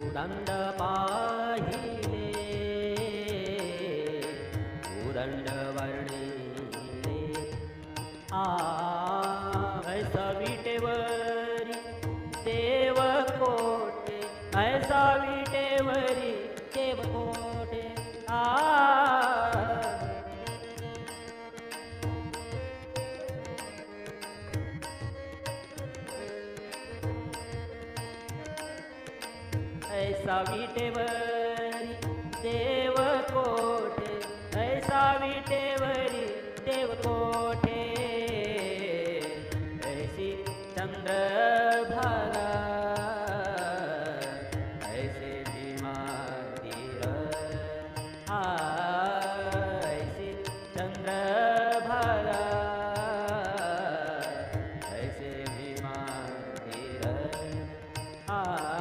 उदंड पाहिले उदंड वर्णिले आ ऐसा विटेवरी देव कोटे ऐसा विटेवरी देव कोटे आ ऐसा विटेवरी देव कोटे ऐसा विटेवरी देव कोटे ऐसी चंद्र भागा ऐसे भीमा हा, ऐसी चंद्र हा।